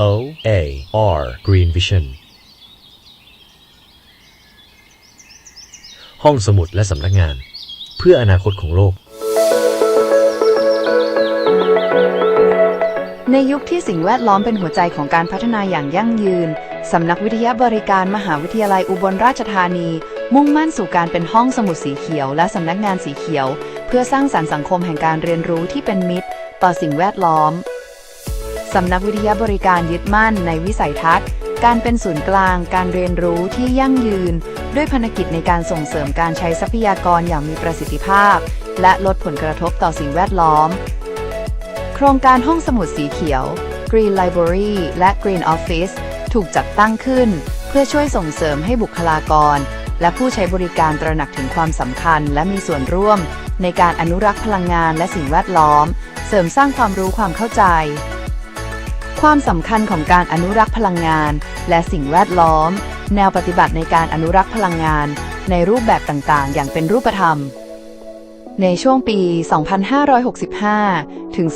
O A R Green Vision ห้องสมุดและสำนักงาน เพื่ออนาคตของโลก ในยุคที่สิ่งแวดล้อมเป็นหัวใจของการพัฒนาอย่างยั่งยืน สำนักวิทยาบริการมหาวิทยาลัยอุบลราชธานี มุ่งมั่นสู่การเป็นห้องสมุดสีเขียว และสำนักงานสีเขียว เพื่อสร้างสรรค์สังคมแห่งการเรียนรู้ที่เป็นมิตร ต่อสิ่งแวดล้อม สำนักวิทยาบริการยึดมั่นในวิสัยทัศน์ การเป็นศูนย์กลาง การเรียนรู้ที่ยั่งยืน ด้วยภารกิจในการส่งเสริมการใช้ทรัพยากรอย่างมีประสิทธิภาพ และลดผลกระทบต่อสิ่งแวดล้อม โครงการห้องสมุดสีเขียว Green Library และ Green Office ถูกจัดตั้งขึ้น เพื่อช่วยส่งเสริมให้บุคลากร และผู้ใช้บริการตระหนักถึงความสำคัญ และมีส่วนร่วม ในการอนุรักษ์พลังงานและสิ่งแวดล้อม เสริมสร้างความรู้ความเข้าใจ ความสำคัญของการอนุรักษ์พลังงาน และสิ่งแวดล้อม แนวปฏิบัติในการอนุรักษ์พลังงาน ในรูปแบบต่างๆ อย่างเป็นรูปธรรม ในช่วงปี 2565 ถึง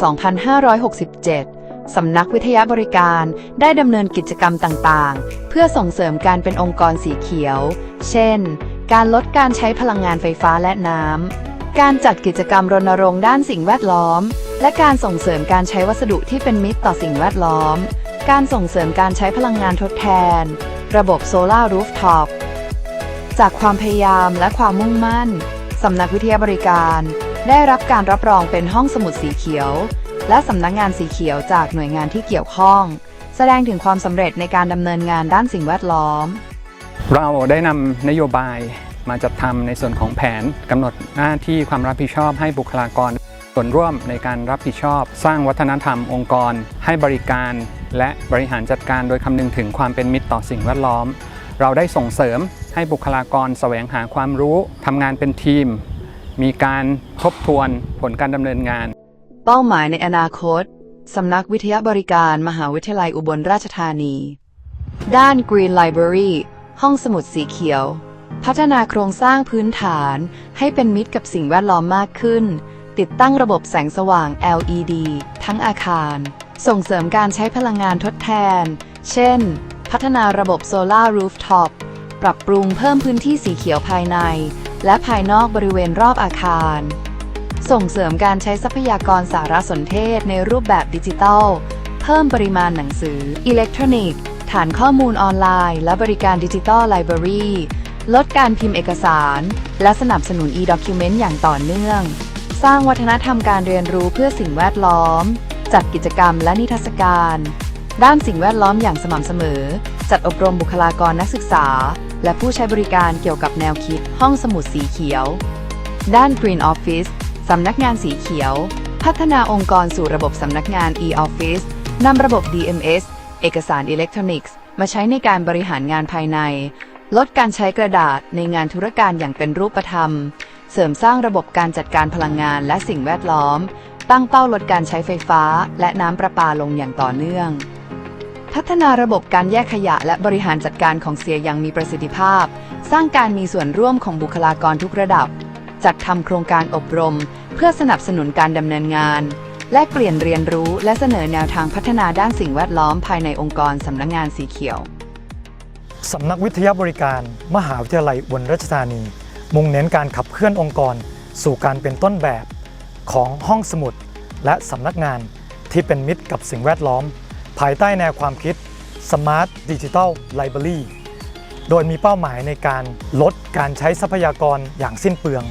2567 สำนักวิทยาบริการได้ดำเนินกิจกรรมต่างๆ เพื่อส่งเสริมการเป็นองค์กรสีเขียว เช่น การลดการใช้พลังงานไฟฟ้าและน้ำ การจัดกิจกรรมรณรงค์ด้านสิ่งแวดล้อม และการส่งเสริมการใช้วัสดุที่เป็นมิตรต่อสิ่งแวดล้อม การส่งเสริมการใช้พลังงานทดแทน ระบบโซลารูฟท็อป จากความพยายามและความมุ่งมั่น สำนักวิทยาบริการ ได้รับการรับรองเป็นห้องสมุดสีเขียว และสำนักงานสีเขียวจากหน่วยงานที่เกี่ยวข้อง แสดงถึงความสำเร็จในการดำเนินงานด้านสิ่งแวดล้อม เราได้นำนโยบายมาจัดทำในส่วนของแผนกำหนดหน้าที่ความรับผิดชอบให้บุคลากร ส่วนร่วมในการรับผิดชอบ สร้างวัฒนธรรมองค์กร ให้บริการ และบริหารจัดการโดยคำนึงถึงความเป็นมิตรต่อสิ่งแวดล้อม เราได้ส่งเสริมให้บุคลากรแสวงหาความรู้ทำงานเป็นทีม มีการทบทวนผลการดำเนินงาน เป้าหมายในอนาคตสำนักวิทยาบริการมหาวิทยาลัยอุบลราชธานี ด้าน Green Library ห้องสมุดสีเขียว พัฒนาโครงสร้างพื้นฐานให้เป็นมิตรกับสิ่งแวดล้อมมากขึ้น ติดตั้งระบบแสงสว่าง LED ทั้งอาคาร ส่งเสริมการใช้พลังงานทดแทน เช่น พัฒนาระบบ Solar Rooftop ปรับปรุงเพิ่มพื้นที่สีเขียวภายใน และภายนอกบริเวณรอบอาคาร ส่งเสริมการใช้ทรัพยากรสารสนเทศในรูปแบบดิจิทัล เพิ่มปริมาณหนังสืออิเล็กทรอนิกส์ฐานข้อมูลออนไลน์ และบริการดิจิทัลไลบรารีลดการพิมพ์เอกสาร และสนับสนุน e-document อย่างต่อเนื่อง สร้างวัฒนธรรมการเรียนรู้เพื่อสิ่งแวดล้อม จัดกิจกรรมและนิทรรศการ ด้านสิ่งแวดล้อมอย่างสม่ำเสมอ จัดอบรมบุคลากรนักศึกษา และผู้ใช้บริการเกี่ยวกับแนวคิด ห้องสมุดสีเขียว ด้าน Green Office สำนักงานสีเขียว พัฒนาองค์กรสู่ระบบสำนักงาน e-office นำระบบ DMS เอกสารอิเล็กทรอนิกส์ มาใช้ในการบริหารงานภายใน ลดการใช้กระดาษในงานธุรการอย่างเป็นรูปธรรม เสริมสร้างระบบการจัดการพลังงานและสิ่งแวดล้อม ตั้งเป้าลดการใช้ไฟฟ้า และน้ำประปาลงอย่างต่อเนื่อง พัฒนาระบบการแยกขยะและบริหารจัดการของเสียอย่างมีประสิทธิภาพ สร้างการมีส่วนร่วมของบุคลากรทุกระดับ จัดทำโครงการอบรม เพื่อสนับสนุนการดำเนินงานและเปลี่ยนเรียนรู้และเสนอแนวทางพัฒนาด้านสิ่งแวดล้อมภายในองค์กรสำนักงานสีเขียว สำนักวิทยาบริการ มหาวิทยาลัยอุบลราชธานี มุ่งเน้นการขับเคลื่อนองค์กร สู่การเป็นต้นแบบของห้องสมุด และสำนักงานที่เป็นมิตรกับสิ่งแวดล้อม ภายใต้แนวความคิด Smart Digital Library โดยมีเป้าหมายในการลดการใช้ทรัพยากรอย่างสิ้นเปลือง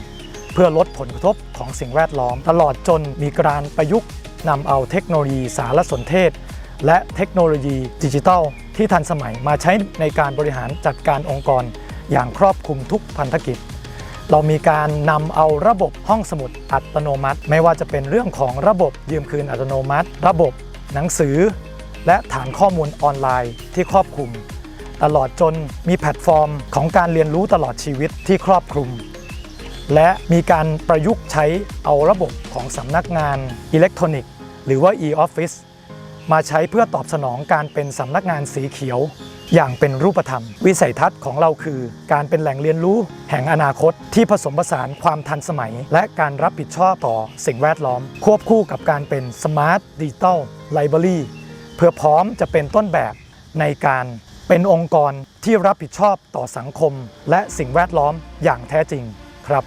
เพื่อลดผลกระทบของสิ่งแวดล้อม ตลอดจนมีการประยุกต์นำเอาเทคโนโลยีสารสนเทศ และเทคโนโลยีดิจิทัล ที่ทันสมัยมาใช้ในการบริหารจัดการองค์กรอย่างครอบคลุมทุกพันธกิจ เรามีการนำเอาระบบห้องสมุดอัตโนมัติ ไม่ว่าจะเป็นเรื่องของระบบยืมคืนอัตโนมัติ ระบบหนังสือ และฐานข้อมูลออนไลน์ที่ครอบคลุม ตลอดจนมีแพลตฟอร์มของการเรียนรู้ตลอดชีวิตที่ครอบคลุม และมีการประยุกต์ใช้เอาระบบของสำนักงานอิเล็กทรอนิกส์ หรือว่า e-office มาใช้เพื่อตอบสนองการเป็นสำนักงานสีเขียว อย่างเป็นรูปธรรม วิสัยทัศน์ของเราคือ การเป็นแหล่งเรียนรู้ แห่งอนาคตที่ผสมผสานความทันสมัย และการรับผิดชอบต่อสิ่งแวดล้อม ควบคู่กับการเป็น Smart Digital Library เพื่อพร้อมจะเป็นต้นแบบในการเป็นองค์กรที่รับผิดชอบต่อสังคม และสิ่งแวดล้อมอย่างแท้จริงครับ